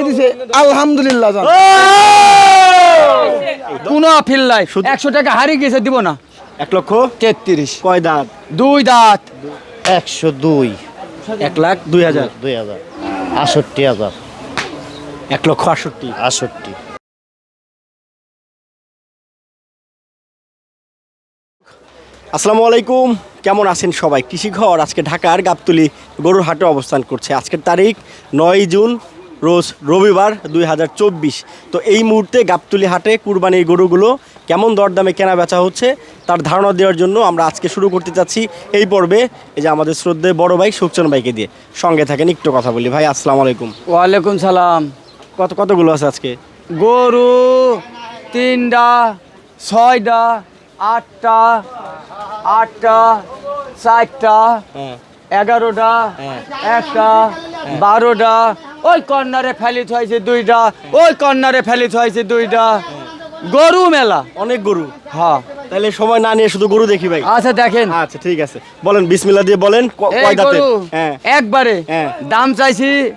দিয়ে দিছে আলহামদুলিল্লাহ জান। কোনো আপিল নাই। একশো টাকা হারিয়ে গেছে দিব না। এক লক্ষ? তেত্রিশ। কয় দাঁত? দুই দাঁত। একশো দুই। এক লাখ দুই হাজার। দুই হাজার। আষট্টি হাজার। এক লক্ষ আটষট্টি আষট্টি। আসসালামু আলাইকুম। কেমন আছেন সবাই? কৃষিঘর আজকে ঢাকার গাবতলি গরুর হাটে অবস্থান করছে। আজকের তারিখ নয় জুন রোজ রবিবার দুই হাজার চব্বিশ। তো এই মুহূর্তে গাবতুলি হাটে কুরবানির গরুগুলো কেমন দরদামে কেনা বেচা হচ্ছে তার ধারণা দেওয়ার জন্য আমরা আজকে শুরু করতে চাচ্ছি এই পর্বে। এই যে আমাদের শ্রদ্ধে বড় ভাই সুখচন ভাইকে দিয়ে। সঙ্গে থাকেন একটু কথা বলি ভাই আসসালামু আলাইকুম। ওয়ালাইকুম সালাম। কত কতগুলো আছে আজকে? গরু তিনটা ছয়টা আটটা আটটা চারটা হ্যাঁ। এগারোটা হ্যাঁ। একটা বারোটা ওই কর্নারে ফেলিত হয়েছে দুইটা ওই কর্নারে ফেলিত হয়েছে দুইটা। গরু মেলা। অনেক গরু। হ্যাঁ। তাহলে সময় না নিয়ে শুধু গরু দেখি ভাই। আচ্ছা দেখেন। আচ্ছা ঠিক আছে। বলেন বিসমিল্লা দিয়ে বলেন কয় গরু হ্যাঁ। একবারে হ্যাঁ। দাম চাইছি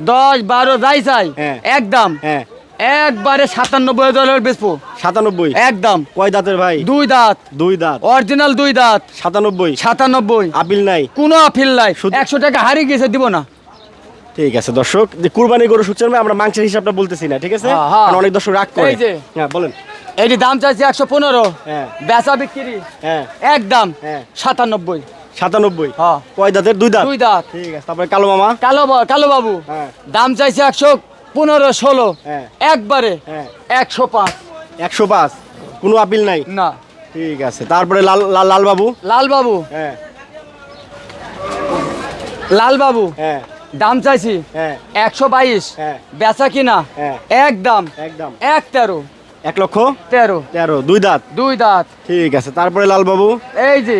দশ বারো যাই চাই। হ্যাঁ। একদম হ্যাঁ। একবারে সাতানব্বই হাজার বেচবো। সাতানব্বই? একদম কয় দাঁতের ভাই? দুই দাঁত। দুই দাঁত। অরিজিনাল দুই দাঁত। সাতানব্বই? সাতানব্বই। আপিল নাই। কোনো আপিল নাই। শুধু- একশো টাকা হারিয়ে গেছে দিব না। ঠিক আছে দর্শক যে কুরবানি গরু সুচেন ভাই আমরা মাংসের হিসাবটা বলতেছি না ঠিক আছে? হ্যাঁ, হ্যাঁ। অনেক দর্শক রাগ করে। হ্যাঁ বলেন। এটি দাম চাইছে একশো পনেরো হ্যাঁ। বেচা বিক্রি হ্যাঁ। একদম হ্যাঁ। সাতানব্বই। সাতানব্বই? হ্যাঁ। কয় দাঁতের? দুই দাঁত? দুই দাঁত। ঠিক আছে তারপরে কালো মামা? কালো কালো বাবু। হ্যাঁ। দাম চাইছে একশো পনেরো ষোলো। হ্যাঁ। একবারে হ্যাঁ। একশো পাঁচ। একশো পাঁচ? কোনো আপিল নাই? না। ঠিক আছে তারপরে লাল লাল বাবু? লাল বাবু। হ্যাঁ। লাল বাবু। হ্যাঁ। দাম চাইছি হ্যাঁ। একশো বাইশ। হ্যাঁ। বেচা কিনা? হ্যাঁ। একদম একদম। এক তেরো। এক লক্ষ? তেরো। তেরো। দুই দাঁত? দুই দাঁত। ঠিক আছে। তারপরে লাল বাবু এই যে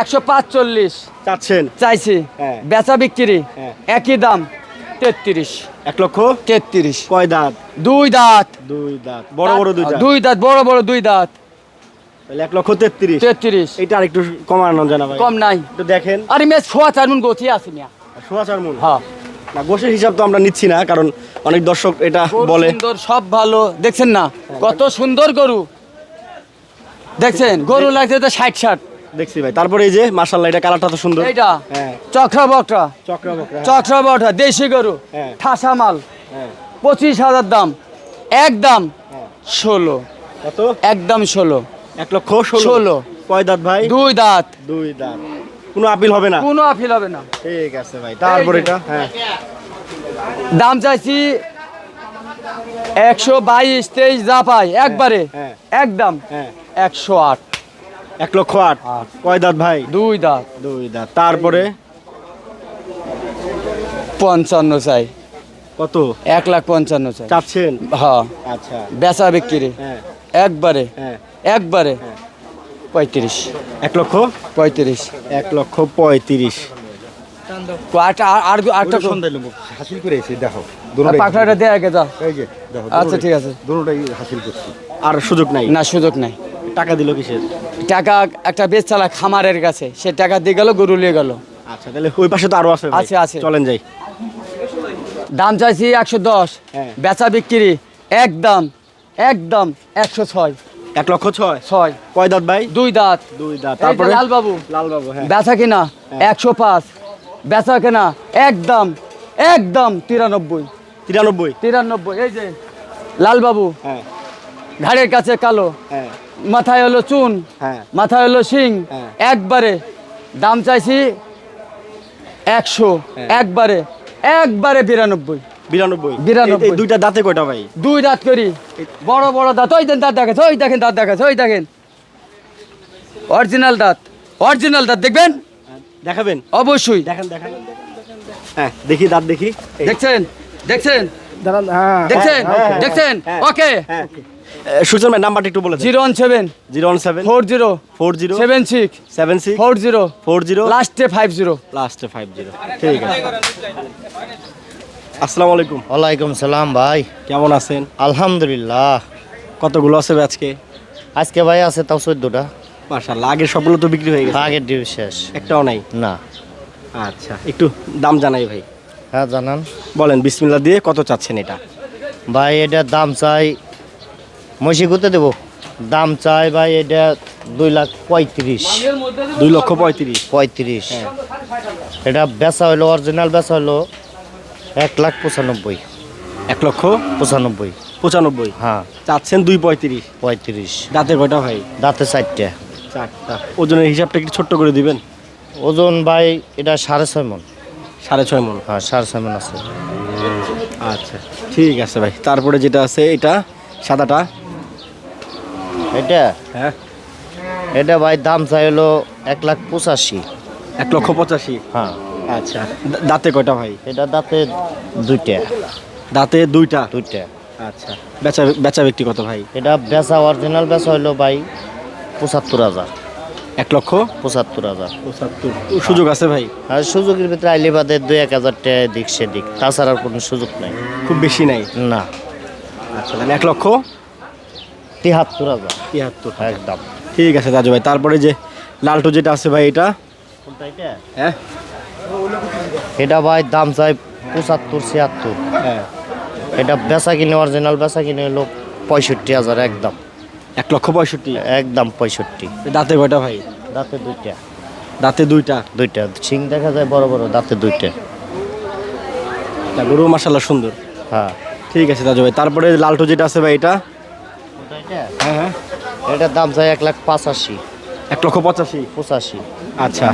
একশো পাঁচচল্লিশ। চাচ্ছেন? চাইছি। বেচা বিক্রি। একই দাম তেত্রিশ। এক লক্ষ? তেত্রিশ। কয় দাঁত? দুই দাঁত। দুই দাঁত। বড় বড় দুই দাঁত? দুই দাঁত বড় বড় দুই দাঁত। তাহলে এক লক্ষ তেত্রিশ। তেত্রিশ। এইটা আরেকটু কমানো জানা ভাই। কম নাই। একটু দেখেন। আরে মেয়ে ছোয়া চার গতি আছে মিয়া। সোয়া চার হ্যাঁ। না গোশের হিসাব তো আমরা নিচ্ছি না কারণ অনেক দর্শক এটা বলে। সুন্দর সব ভালো। দেখছেন না? কত সুন্দর গরু। দেখছেন? গরু লাগছে তো ষাট ষাট দেখছি ভাই তারপরে এই যে মার্শাল্লাহ এটা কালারটা তো সুন্দর। এইটা? হ্যাঁ। চক্রা বকরা চক্র বকরা চক্রা বকরা দেশি গরু। হ্যাঁ। ঠাসা মাল। হ্যাঁ। পঁচিশ হাজার দাম। একদম হ্যাঁ। ষোলো। কত? একদম ষোলো। এক লক্ষ ষোলো। ষোলো। কয় দাঁত ভাই? দুই দাঁত। দুই দাঁত। কোনো আপিল হবে না। কোনো আপিল হবে না। ঠিক আছে ভাই তারপরে এটা হ্যাঁ। দাম চাইছি একশো বাইশ তেইশ যা পাই একবারে হ্যাঁ। একদম হ্যাঁ। একশো আট। এক লক্ষ আট। কয় দাঁত ভাই? দুই দাঁত। দুই দাঁত। তারপরে? পঞ্চান্ন চাই। কত? এক লাখ পঞ্চান্ন চাই। চাচ্ছেন? হ্যাঁ। আচ্ছা। বেচা বিক্রি। হ্যাঁ। একবারে। হ্যাঁ। একবারে। পঁয়ত্রিশ। এক লক্ষ? পঁয়ত্রিশ। এক লক্ষ পঁয়ত্রিশ। আর আচ্ছা সুযোগ নাই। না সুযোগ নাই। টাকা দিল কিসের? টাকা একটা খামারের কাছে। সে টাকা দিয়ে গেল গরু নিয়ে গেল। আচ্ছা তাহলে ওই পাশে তো আরও আছে আছে, আছে। চলেন যাই। দাম চাইছি একশো দশ। হ্যাঁ। বেচা বিক্রি একদম একদম একশো ছয়। এক লক্ষ ছয়? ছয়। কয় দাঁত ভাই? দুই দাঁত। দুই দাঁত। তারপরে তারপরে? লাল বাবু লাল বাবু হ্যাঁ। বেচা কিনা একশো পাঁচ। বেচা কিনা একদম একদম তিরানব্বই। তিরানব্বই? তিরানব্বই এই যে লাল বাবু হ্যাঁ। ঘাড়ের কাছে কালো। হ্যাঁ। মাথায় হলো চুন। হ্যাঁ। মাথায় হলো শিং। হ্যাঁ। একবারে দাম চাইছি একশো। হ্যাঁ। একবারে একবারে বিরানব্বই। বিরানব্বই। বিরানব্বই। দুইটা দাঁতে কয়টা ভাই? দুই দাঁত করি। বড় বড় দাঁত। ওই দেন দাঁত দেখেন ওই দেখেন দাঁত দেখেন ওই দেখেন। অরিজিনাল দাঁত। অরিজিনাল দাঁত দেখবেন? দেখাবেন? অবশ্যই। দেখেন দেখেন হ্যাঁ দেখি দাঁত দেখি। দেখছেন? দেখছেন? হ্যাঁ দেখছেন? হ্যাঁ, হ্যাঁ, দেখছেন? হ্যাঁ। ওকে। হ্যাঁ সুজন ভাই নাম্বারটা একটু বলে zero one seven. Zero one seven. Four zero. Four zero. Seven six. Seven six. Four zero. Four zero. লাস্টে ফাইভ জিরো। লাস্টে ফাইভ জিরো। ঠিক আছে। আসসালামু আলাইকুম। ওয়ালাইকুম সালাম ভাই। কেমন আছেন? আলহামদুলিল্লাহ। কতগুলো আছে আজকে? আজকে ভাই আছে তাও চোদ্দটা। মাশাআল্লাহ আগের সবগুলো তো বিক্রি হয়ে গেছে। আগের ডিউ শেষ। একটাও নাই? না। আচ্ছা একটু দাম জানাই ভাই। হ্যাঁ জানান। বলেন বিসমিল্লা দিয়ে কত চাচ্ছেন এটা? ভাই এটার দাম চাই মসি করতে দেবো। দাম চাই ভাই এটা দুই লাখ পঁয়ত্রিশ। দুই লক্ষ পঁয়ত্রিশ। পঁয়ত্রিশ। এটা বেচা হলো অরিজিনাল বেচা হলো এক লাখ পঁচানব্বই। এক লক্ষ পঁচানব্বই। পঁচানব্বই? হ্যাঁ। চাচ্ছেন দুই পঁয়ত্রিশ। পঁয়ত্রিশ। দাঁতে কয়টা ভাই দাঁতে চারটে। চারটা। ওজনের হিসাবটা একটু ছোট্ট করে দিবেন। ওজন ভাই এটা সাড়ে ছয় মন। সাড়ে ছয় মন। হ্যাঁ সাড়ে ছয় মন আছে। আচ্ছা ঠিক আছে ভাই। তারপরে যেটা আছে এটা সাদাটা? এটা? হ্যাঁ। এটা ভাই দাম চাই হলো এক লাখ পঁচাশি। এক লক্ষ পঁচাশি। হ্যাঁ। আচ্ছা দাঁতে কয়টা ভাই? এটা দাঁতে দুইটা। দাঁতে দুইটা? দুইটা। আচ্ছা বেচা বেচা ব্যক্তি কত ভাই? এটা বেচা অরিজিনাল বেচা হলো ভাই পঁচাত্তর হাজার। এক লক্ষ? পঁচাত্তর হাজার। পঁচাত্তর। সুযোগ আছে ভাই? আর সুযোগের ভিতরে আইলে বাদে দুই এক হাজার টাকা দিক সেদিক। তাছাড়া আর কোনো সুযোগ নাই। খুব বেশি নাই? না। আচ্ছা তাহলে এক লক্ষ? তিহাত্তর হাজার। তিয়াত্তর একদম। ঠিক আছে দাজু ভাই তারপরে যে লালটু যেটা আছে ভাই এটা? হ্যাঁ? এটা ভাই দাম চাই পঁচাত্তর ছিয়াত্তর। হ্যাঁ। এটা বেচা কিনে অরিজিনাল বেচা কিনে হলো পঁয়ষট্টি হাজার একদম। এক লক্ষ পঁয়ষট্টি? একদম পঁয়ষট্টি। দাঁতে কয়টা ভাই? দাঁতে দুইটা। দাঁতে দুইটা? দুইটা। শিং দেখা যায় বড় বড় দাঁতে দুইটা। গরু মাসাল্লাহ সুন্দর। হ্যাঁ। ঠিক আছে দাদু ভাই তারপরে লালটু যেটা আছে ভাই এটা? হ্যাঁ হ্যাঁ। এটার দাম চাই এক লাখ পাঁচাশি। এক লক্ষ পঁচাশি? পঁচাশি। আচ্ছা।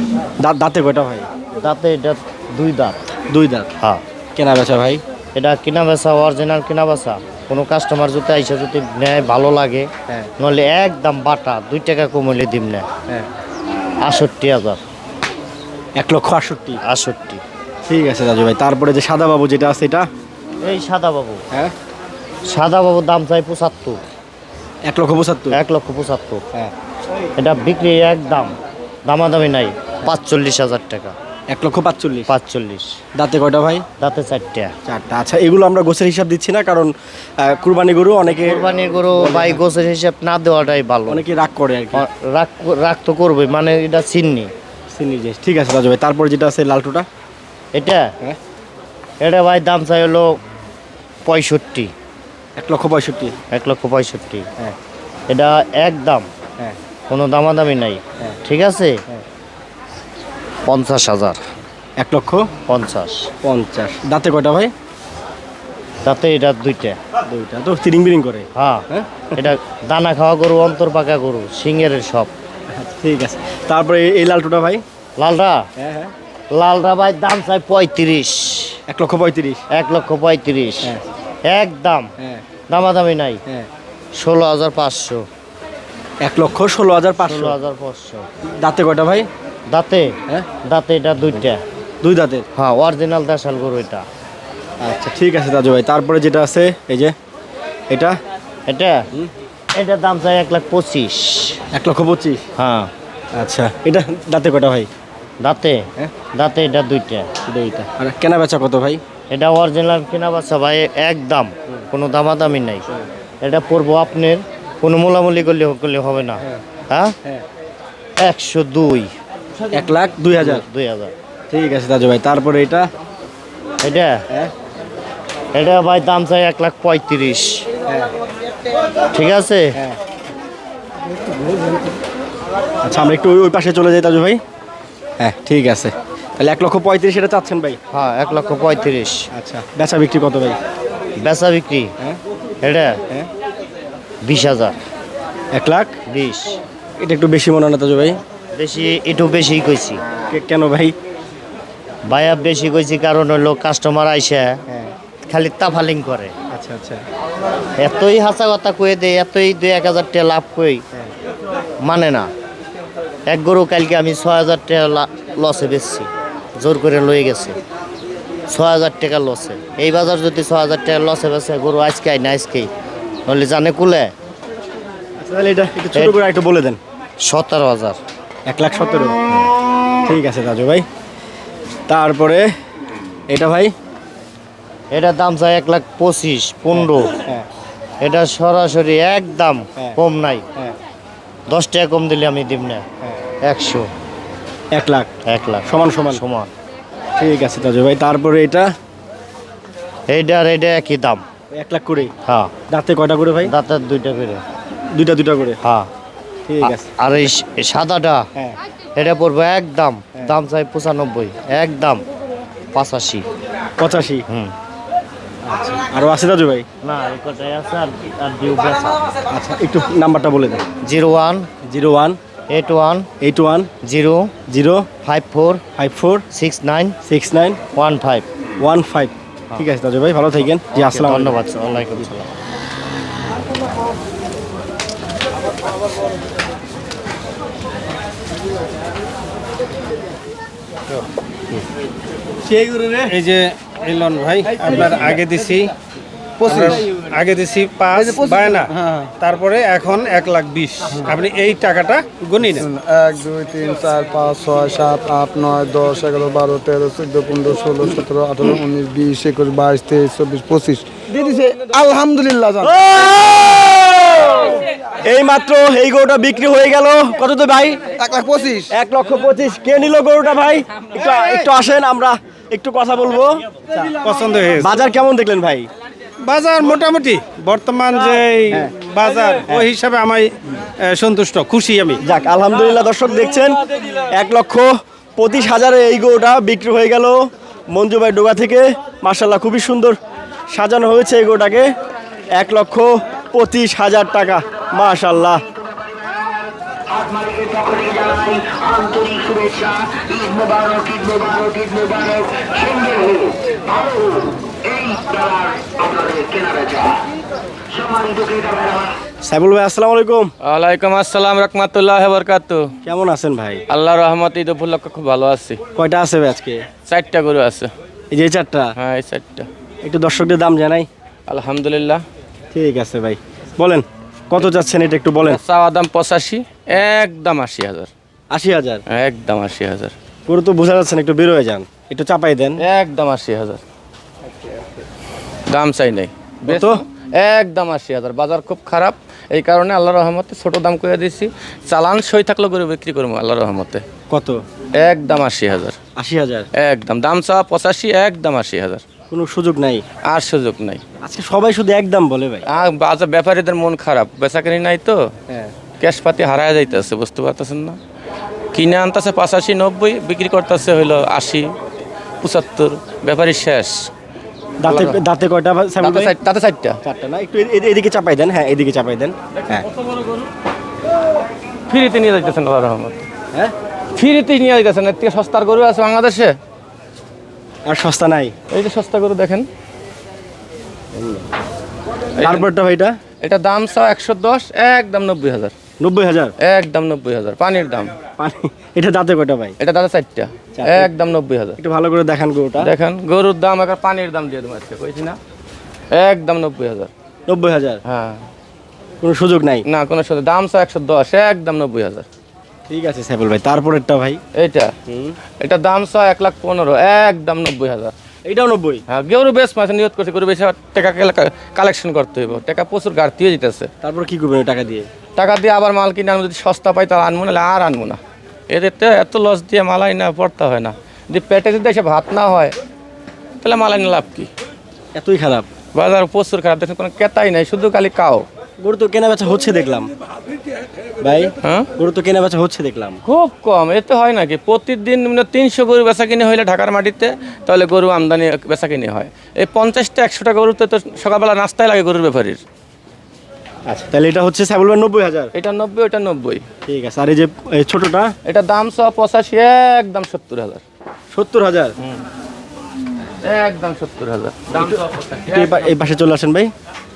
দাঁতে কয়টা ভাই? দাঁতে এটা দুই দাঁত। দুই দাঁত? হ্যাঁ। কেনা বেচা ভাই? এটা কিনা বেচা অরিজিনাল কিনা বেচা। কোনো কাস্টমার যদি আইসা যদি নেয় ভালো লাগে হ্যাঁ। নলে একদম বাটা দুই টাকা কমলে দিম না হ্যাঁ। আষট্টি হাজার। এক লক্ষ আটষট্টি আষট্টি। ঠিক আছে দাজু ভাই তারপরে যে সাদা বাবু যেটা আছে এটা? এই সাদা বাবু। হ্যাঁ। সাদা বাবুর দাম চাই পঁচাত্তর। এক লক্ষ পঁচাত্তর? এক লক্ষ পঁচাত্তর। হ্যাঁ। এটা বিক্রি একদম দামাদামি নাই পাঁচচল্লিশ হাজার টাকা। এক লক্ষ পাঁচচল্লিশ। পাঁচচল্লিশ। দাঁতে কয়টা ভাই? দাঁতে চারটা। চারটা। আচ্ছা এগুলো আমরা গোছের হিসাব দিচ্ছি না কারণ কুরবানি গরু অনেকে কোরবানির গরু বাই গোছের হিসাব না দেওয়াটাই ভালো। অনেকে রাগ করে আর কি। রাগ রাগ তো করবে মানে এটা চিননি চিনি জিনিস। ঠিক আছে দাজু ভাই তারপরে যেটা আছে লালটুটা? এটা? হ্যাঁ। এটা ভাই দাম চাই হলো পঁয়ষট্টি। এক লক্ষ পঁয়ষট্টি। এক লক্ষ পঁয়ষট্টি। হ্যাঁ। এটা একদম হ্যাঁ। কোনো দামাদামি নাই। হ্যাঁ। ঠিক আছে? হ্যাঁ। পঞ্চাশ হাজার। এক লক্ষ? পঞ্চাশ। পঞ্চাশ। দাঁতে কয়টা ভাই? তাতে এটা দুইটা। দুইটা। তো তিরিং বিরিং করে? হ্যাঁ। হ্যাঁ? এটা দানা খাওয়া গরু অন্তর পাকা গরু সিংয়ের সব। ঠিক আছে। তারপরে এই- লালটুটা ভাই? লালটা? হ্যাঁ হ্যাঁ। লালটা ভাই দাম চাই পঁয়ত্রিশ। এক লক্ষ পঁয়ত্রিশ। এক লক্ষ পঁয়ত্রিশ। হ্যাঁ। একদম। হ্যাঁ। দামাদামি নাই। ষোলো হাজার পাঁচশো। এক লক্ষ ষোলো হাজার পাঁচশো। হাজার পাঁচশো। দাঁতে কয়টা ভাই? দাঁতে? হ্যাঁ? দাঁতে এটা দুইটা। দুই দাঁতের হ্যাঁ অরিজিনাল দেশাল গরু এটা। আচ্ছা ঠিক আছে দাজু ভাই। তারপরে যেটা আছে এই যে এটা? এটা? এটার দাম চাই এক লাখ পঁচিশ। এক লক্ষ পঁচিশ? হ্যাঁ। আচ্ছা এটা দাঁতে কয়টা ভাই? দাঁতে? হ্যাঁ। দাঁতে এটা দুইটা। দুইটা। আর কেনা বেচা কত ভাই? এটা অরিজিনাল কিনা বাচ্চা ভাই একদম কোনো দামাদামি নাই। এটা পড়ব আপনার কোনো মোলামুলি করলে করলে হবে না। হ্যাঁ? হ্যাঁ। একশো দুই। এক লাখ দুই হাজার। দুই হাজার। ঠিক আছে দাজু ভাই তারপরে এটা? এটা? হ্যাঁ। এটা ভাই দাম চাই এক লাখ পঁয়ত্রিশ। হ্যাঁ। ঠিক আছে? হ্যাঁ। আচ্ছা আমরা একটু ওই পাশে চলে যাই তাজু ভাই। হ্যাঁ ঠিক আছে। তাহলে এক লক্ষ পঁয়ত্রিশ এটা চাচ্ছেন ভাই? হ্যাঁ এক লক্ষ পঁয়ত্রিশ। আচ্ছা। বেচা বিক্রি কত ভাই? বেচা বিক্রি? এটা? হ্যাঁ। বিশ হাজার। এক লাখ? বিশ। এটা একটু বেশি মনে হয় না তাজু ভাই। বেশি একটু বেশি কইছি। কেন ভাই? ভাইয়া বেশি কইছি কারণ হলো কাস্টমার আইসা হ্যাঁ। খালি তাফালিং করে। আচ্ছা আচ্ছা। এতই হাসা কথা কয়ে দেয় এতই দুই এক হাজার টাকা লাভ কই? মানে না। এক গরু কালকে আমি ছয় হাজার টাকা লসে বেচছি। জোর করে লয়ে গেছে। ছয় হাজার টাকা লসে এই বাজার যদি ছয় হাজার টাকা লসে বেচে গরু আজকে আই না আজকেই। নইলে জানে কুলে? আচ্ছা এটা একটু বলে দেন। সতেরো হাজার। এক লাখ সতেরো। ঠিক আছে দাজু ভাই। তারপরে এটা ভাই? এটার দাম চাই এক লাখ পঁচিশ পনেরো। হ্যাঁ। এটা সরাসরি একদম হ্যাঁ। কম নাই। হ্যাঁ। দশ টাকা কম দিলে আমি দিব না। একশো। এক লাখ। এক লাখ। সমান সমান। সমান। ঠিক আছে তাজু ভাই তারপরে এটা? এইটার এইটা একই দাম। এক লাখ করে হ্যাঁ। দাঁতে কয়টা করে ভাই? দাঁতের দুইটা করে। দুইটা দুইটা করে? হ্যাঁ। আর এই সাদাটা হ্যাঁ। এটা পড়বে একদম দাম দাম চাই পঁচানব্বই একদম পঁচাশি। পঁচাশি? হুম। আরও আছে দাদু ভাই? না এই কটাই আছে আর আর ডিউ আচ্ছা একটু নাম্বারটা বলে দেন। Zero one zero one eight one eight one zero zero five four five four six nine six nine one five. One five. ঠিক আছে দাদু ভাই ভালো থাকেন। জি আসসালাম ধন্যবাদ ওয়ালাইকুম সালাম। এই যে ভাই আপনার আগে দিছি আগে দিছি পাঁচ বায়না। তারপরে এখন এক লাখ বিশ। আপনি এই টাকাটা গুনি নেন। এক দুই তিন চার পাঁচ ছয় সাত আট নয় দশ এগারো বারো তেরো চোদ্দ পনেরো ষোলো সতেরো আঠারো উনিশ বিশ একুশ বাইশ তেইশ চব্বিশ পঁচিশ। দিয়ে দিছে আলহামদুলিল্লাহ জান। এই মাত্র এই গরুটা বিক্রি হয়ে গেল। কত তো ভাই? এক লাখ পঁচিশ। এক লক্ষ পঁচিশ। কে নিল গরুটা ভাই? একটু একটু আসেন আমরা একটু কথা বলব। পছন্দ হয়েছে বাজার কেমন দেখলেন ভাই? বাজার মোটামুটি। বর্তমান যে বাজার ওই হিসাবে আমি সন্তুষ্ট খুশি আমি। যাক আলহামদুলিল্লাহ দর্শক দেখছেন এক লক্ষ পঁচিশ হাজারে এই গরুটা বিক্রি হয়ে গেল মঞ্জু ভাই ডোগা থেকে। মার্শাল্লাহ খুবই সুন্দর সাজানো হয়েছে এই গরুটাকে। এক লক্ষ পঁচিশ হাজার টাকা। মাশাল্লাহ আপনাদেরকে সকলে জানাই আন্তরিক শুভেচ্ছা ঈদ মোবারক ঈদ মোবারক ঈদ মোবারক সুন্দর হোক ভালো হোক এই বেলার আপনাদের কেনা বেচা সম্মানিত ক্রেতা সাইবুল ভাই আসসালামু আলাইকুম। ওয়ালাইকুম আসসালাম রহমতুল্লাহ বরকাত কেমন আছেন ভাই? আল্লাহ রহমত ঈদ উপলক্ষে খুব ভালো আছি। কয়টা আছে ভাই আজকে? চারটা গরু আছে। এই যে চারটা? হ্যাঁ এই চারটা। একটু দর্শকদের দাম জানাই। আলহামদুলিল্লাহ। ঠিক আছে ভাই বলেন। কত যাচ্ছেন এটা একটু বলেন? চাওয়া দাম পঁচাশি একদম আশি হাজার। আশি হাজার? একদম আশি হাজার। পুরো তো বোঝা যাচ্ছে না একটু বেরোয় যান। একটু চাপাই দেন। একদম আশি হাজার। দাম চাই নাই। কত? একদম আশি হাজার। বাজার খুব খারাপ। এই কারণে আল্লাহ রহমতে ছোট দাম করে দিছি। চালান সই থাকলে করে বিক্রি করব আল্লাহ রহমতে। কত? একদম আশি হাজার। আশি হাজার। একদম। দাম চাওয়া পঁচাশি একদম আশি হাজার। কোনো সুযোগ নাই? আর সুযোগ নাই। আজকে সবাই শুধু একদম বলে ভাই। বাজার ব্যাপারীদের মন খারাপ বেচাকেনি নাই তো? হ্যাঁ। ক্যাশপাতি হারায় যাইতেছে বুঝতে পারতেছেন না? কিনে আনতেছে পাঁচাশি নব্বই বিক্রি করতেছে হইল আশি পঁচাত্তর ব্যাপারী শেষ। দাঁতে দাঁতে কয়টা চারটা চারটা না? একটু এদিকে চাপাই দেন হ্যাঁ এদিকে চাপাই দেন। হ্যাঁ। ফ্রিতে নিয়ে যাইতেছেন আল্লাহ রহমত। হ্যাঁ? ফ্রিতে নিয়ে যাইতেছেন এর থেকে সস্তার গরু আছে বাংলাদেশে? আর সস্তা নাই। এই যে সস্তা গরু দেখেন। তারপরটা ভাই এটা? দাম চাও একশো দশ একদম নব্বই হাজার। নব্বই হাজার? একদম নব্বই হাজার পানির দাম। পানি এটা দাঁতে কয়টা ভাই? এটা দাদা চারটা। একদম নব্বই হাজার। একটু ভালো করে দেখান গরুটা। দেখেন গরুর দাম এখন পানির দাম দিয়ে দেবো আজকে কইছি না? একদম নব্বই হাজার। নব্বই হাজার? হ্যাঁ। কোনো সুযোগ নাই? না কোনো সুযোগ দাম চা একশো দশ একদম নব্বই হাজার। ঠিক আছে সাইবুল ভাই তারপরেরটা ভাই? এইটা? এটা দাম চা এক লাখ পনেরো একদম নব্বই হাজার। এইটাও নব্বই? হ্যাঁ গরু বেশ মাছ নিয়ত করছে গরু বেশি টাকা কালেকশন করতে হইব। টাকা প্রচুর ঘাটতি হয়ে যেতেছে তারপর কি করবেন টাকা দিয়ে? টাকা দিয়ে আবার মাল কিনে আনব যদি সস্তা পাই তাহলে আনব না আর আনব না। এদের তো এত লস দিয়ে মালাই না পড়তে হয় না। যদি পেটে যদি এসে ভাত না হয় তাহলে মালাই না লাভ কি? এতই খারাপ? বাজার প্রচুর খারাপ দেখেন কোনো কেতাই নাই শুধু খালি কাও। গরু তো কেনা বেচা হচ্ছে দেখলাম। ভাই হ্যাঁ? গরু তো কেনা বেচা হচ্ছে দেখলাম। খুব কম এতে হয় নাকি? প্রতিদিন মানে তিনশো গরু বেচা কিনে হইলে ঢাকার মাটিতে তাহলে গরু আমদানি বেচা কিনে হয়। এই পঞ্চাশটা একশোটা গরুতে তো সকালবেলা নাস্তায় লাগে গরুর ব্যাপারীর। আচ্ছা তাহলে এটা হচ্ছে ভাই নব্বই হাজার? এটা নব্বই ওটা নব্বই। ঠিক আছে আর এই যে এই ছোটটা? এটা দাম সহ পঁচাশি একদম সত্তর হাজার। সত্তর হাজার? একদম সত্তর হাজার। এই পাশে চলে আসেন ভাই।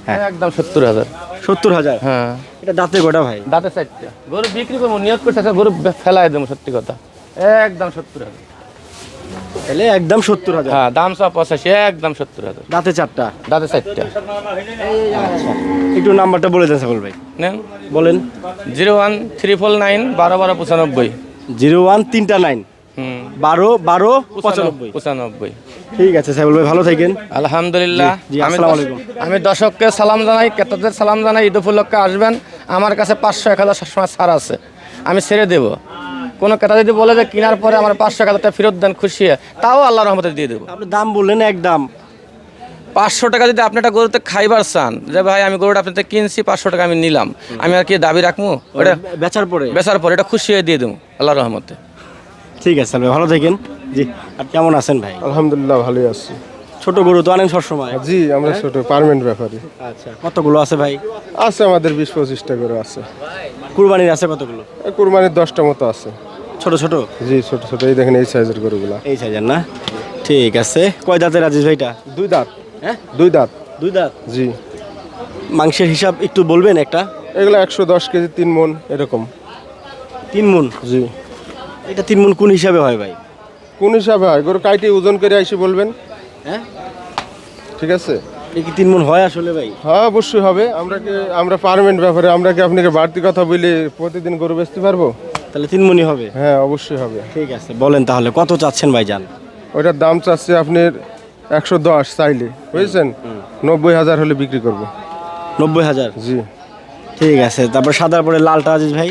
হ্যাঁ। একদম সত্তর হাজার। সত্তর হাজার? হ্যাঁ। এটা দাঁতে কটা ভাই? দাঁতে চারটা। গরু বিক্রি করব নিয়োগ করছে আচ্ছা, গরু ফেলাই দেবো সত্যি কথা। একদম সত্তর হাজার। তাহলে একদম সত্তর হাজার। হ্যাঁ দাম সহ পঁচাশি একদম সত্তর হাজার। দাঁতে চারটা? দাঁতে চারটা। একটু নাম্বারটা বলে দেন সাইবুল ভাই। নেন। বলেন। Zero one three four nine বারো বারো পঁচানব্বই। জিরো ওয়ান তিনটা নাইন। হুম। বারো বারো পঁচানব্বই। পঁচানব্বই। ঠিক আছে সাইবুল ভাই ভালো থাকেন। আলহামদুলিল্লাহ। আমি দর্শককে সালাম জানাই ক্রেতাদের সালাম জানাই ঈদ উপলক্ষে আসবেন। আমার কাছে পাঁচশো এক হাজার সবসময় ছাড় আছে। আমি ছেড়ে দেবো। কোনো ক্রেতা যদি বলে যে কেনার পরে আমার পাঁচশো এক হাজার টাকা ফেরত দেন খুশি তাও আল্লাহ রহমতে দিয়ে দেবো। আপনি দাম বললেন এক দাম পাঁচশো টাকা যদি আপনি একটা গরুতে খাইবার চান যে ভাই আমি গরুটা আপনার কিনছি পাঁচশো টাকা আমি নিলাম। আমি আর কি দাবি রাখব? ওটা বেচার পরে? বেচার পরে এটা খুশি হয়ে দিয়ে দেবো আল্লাহ রহমতে। ঠিক আছে ভালো থাকেন। জি। আর কেমন আছেন ভাই? আলহামদুলিল্লাহ ভালোই আছি। ছোট গরু তো আনেন সবসময়? জি আমরা ছোট পারমেন্ট ব্যাপারী। আচ্ছা কতগুলো আছে ভাই? আছে আমাদের বিশ পঁচিশটা করে আছে। কুরবানির আছে কতগুলো? কুরবানির দশটা মতো আছে। ছোট ছোট? জি ছোট ছোট। এই দেখেন এই সাইজের গরুগুলা। এই সাইজের না? ঠিক আছে। কয় দাঁতের আজিজ ভাইটা দুই দাঁত। হ্যাঁ? দুই দাঁত। দুই দাঁত? জি। মাংসের হিসাব একটু বলবেন একটা? এগুলো একশো দশ কেজি তিন মন এরকম। তিন মন? জি। এটা তিন মন কোন হিসাবে হয় ভাই? কোন হিসাবে হয়? গরু কাইটে ওজন করে আইসি বলবেন। হ্যাঁ? ঠিক আছে? কি তিন মন হয় আসলে ভাই? হ্যাঁ অবশ্যই হবে। আমরা কি আমরা পারমেন্ট ব্যাপারে আমরা কি আপনাকে বাড়তি কথা বলি প্রতিদিন গরু বেচতে পারব? তাহলে তিন মনই হবে। হ্যাঁ অবশ্যই হবে। ঠিক আছে বলেন তাহলে কত চাচ্ছেন ভাই যান ওইটার দাম চাচ্ছে আপনার একশো দশ চাইলে। বুঝেছেন? নব্বই হাজার হলে বিক্রি করব। নব্বই হাজার? জি। ঠিক আছে তারপর সাদার পরে লালটা আজিজ ভাই?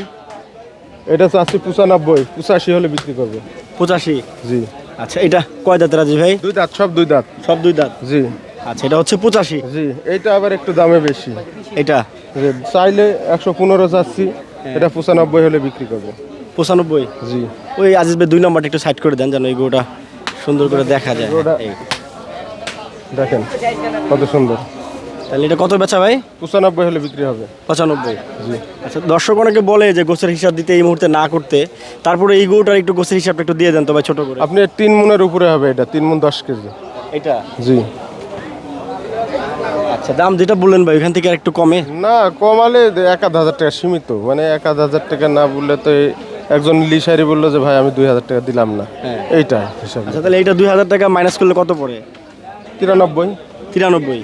এটা চাচ্ছি পঁচানব্বই পঁচাশি হলে বিক্রি করব। পঁচাশি? জি। আচ্ছা এটা কয় দাঁতের আজিজ ভাই? দুই দাঁত সব দুই দাঁত। সব দুই দাঁত? জি। আচ্ছা এটা হচ্ছে পঁচাশি? জি এইটা আবার একটু দামে বেশি। এটা? চাইলে একশো পনেরো চাচ্ছি এটা পঁচানব্বই হলে বিক্রি করব। পঁচানব্বই? জি। ওই আজিজ ভাই দুই নম্বরটা একটু সাইড করে দেন যেন এই গরুটা সুন্দর করে দেখা যায়। গরুটা- এই। দেখেন কত সুন্দর। তাহলে এটা কত বেচা ভাই? পঁচানব্বই হলে বিক্রি হবে। পঁচানব্বই। জি। আচ্ছা দর্শক অনেকে বলে যে গোছের হিসাব দিতে এই মুহূর্তে না করতে। তারপরে এই গরুটার একটু গোছের হিসাবটা একটু দিয়ে দেন তো ভাই ছোট করে। আপনি তিন মনের উপরে হবে এটা তিন মন দশ কেজি। এটা? জি। আচ্ছা দাম যেটা বললেন ভাই ওইখান থেকে একটু কমে? না কমালে এক আধ হাজার টাকা সীমিত। মানে এক আধ হাজার টাকা না বললে তো একজন লিসারি বলল যে ভাই আমি দুই হাজার টাকা দিলাম না। হ্যাঁ। এইটা হিসাবে। আচ্ছা তাহলে এইটা দুই হাজার টাকা মাইনাস করলে কত পড়ে? তিরানব্বই। তিরানব্বই।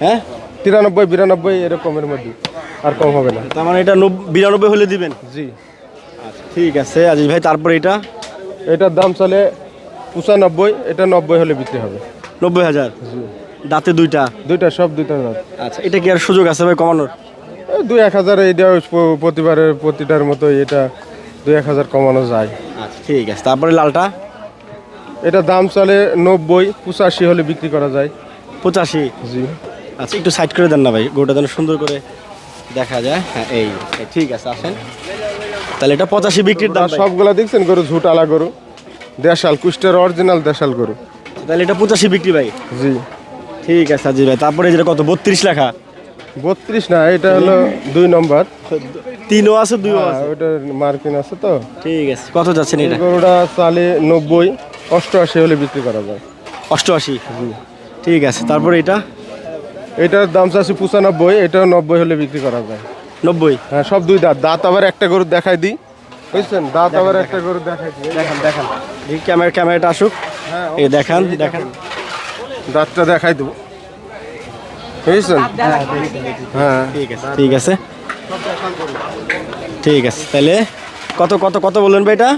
হ্যাঁ? তিরানব্বই বিরানব্বই এরকমের মধ্যে। আর কম হবে না। তার মানে এটা বিরানব্বই হলে দিবেন? জি। আচ্ছা ঠিক আছে আজিজ ভাই তারপরে এটা? এটার দাম চলে পঁচানব্বই এটা নব্বই হলে বিক্রি হবে। নব্বই হাজার? দাঁতে দুইটা? দুইটা সব দুইটা দাঁত। আচ্ছা এটা কি আর সুযোগ আছে ভাই কমানোর? এই দুই এক হাজার এইটা প- প্রতিবারের প্রতিটার মতো এটা দুই এক হাজার কমানো যায়। আচ্ছা ঠিক আছে তারপরে লালটা? এটা দাম চলে নব্বই পঁচাশি হলে বিক্রি করা যায়। পঁচাশি? জি। আচ্ছা একটু সাইড করে দেন না ভাই গরুটা যেন সুন্দর করে দেখা যায়। হ্যাঁ এই ঠিক আছে আসেন। তাহলে এটা পঁচাশি বিক্রির দাম। সবগুলা দেখছেন গরু ঝুটালা গরু দেশাল কুষ্টের অরিজিনাল দেশাল গরু। তাহলে এটা পঁচাশি বিক্রি ভাই? জি। ঠিক আছে আজি ভাই তারপরে যেটা কত বত্রিশ লেখা? বত্রিশ না এটা হলো দুই নম্বর। তিনও আছে দুইও হ্যাঁ, আছে। ওটা মার্কিন আছে তো। ঠিক আছে কত যাচ্ছেন এই এটা গরুটা চালে নব্বই। অষ্টআশি হলে বিক্রি করা যায়। অষ্টআশি ঠিক আছে তারপরে এটা? এটার দাম চাচ্ছি পঁচানব্বই এটাও নব্বই হলে বিক্রি করা যায়। নব্বই? হ্যাঁ সব দুই দাঁত দাঁত আবার একটা গরু দেখাই দিই। বুঝছেন? দাঁত আবার একটা গরু দেখাই দিই। দেখান দেখান। দেখি ক্যামেরা ক্যামেরাটা আসুক। এই দেখান দেখান। দাঁতটা দেখাই দেবো। বুঝছেন? হ্যাঁ ঠিক আছে ঠিক আছে ঠিক আছে তাহলে কত কত কত বললেন ভাই এটা?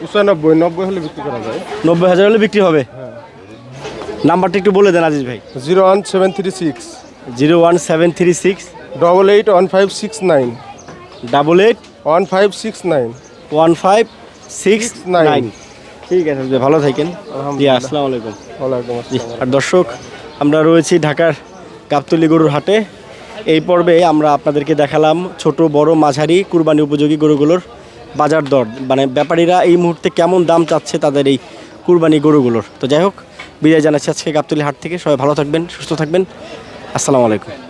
পঁচানব্বই নব্বই হলে বিক্রি করা যায়। নব্বই হাজার হলে বিক্রি হবে? নাম্বারটা একটু বলে দেন আজিজ ভাই। Zero one seven three six. Zero one seven three six. Double eight one five six nine. Double eight one five six nine. One five six nine. ঠিক আছে ভাই, ভালো থাকেন। জি আসসালামু আলাইকুম। ওয়ালাইকুম আসসালাম। আর দর্শক আমরা রয়েছি ঢাকার গাবতলি গরুর হাটে। এই পর্বে আমরা আপনাদেরকে দেখালাম ছোট বড় মাঝারি কুরবানি উপযোগী গরুগুলোর বাজার দর মানে ব্যাপারীরা এই মুহূর্তে কেমন দাম চাচ্ছে তাদের এই কুরবানি গরুগুলোর। তো যাই হোক, বিদায় জানাচ্ছি আজকে গাবতলি হাট থেকে। সবাই ভালো থাকবেন, সুস্থ থাকবেন। আসসালামু আলাইকুম।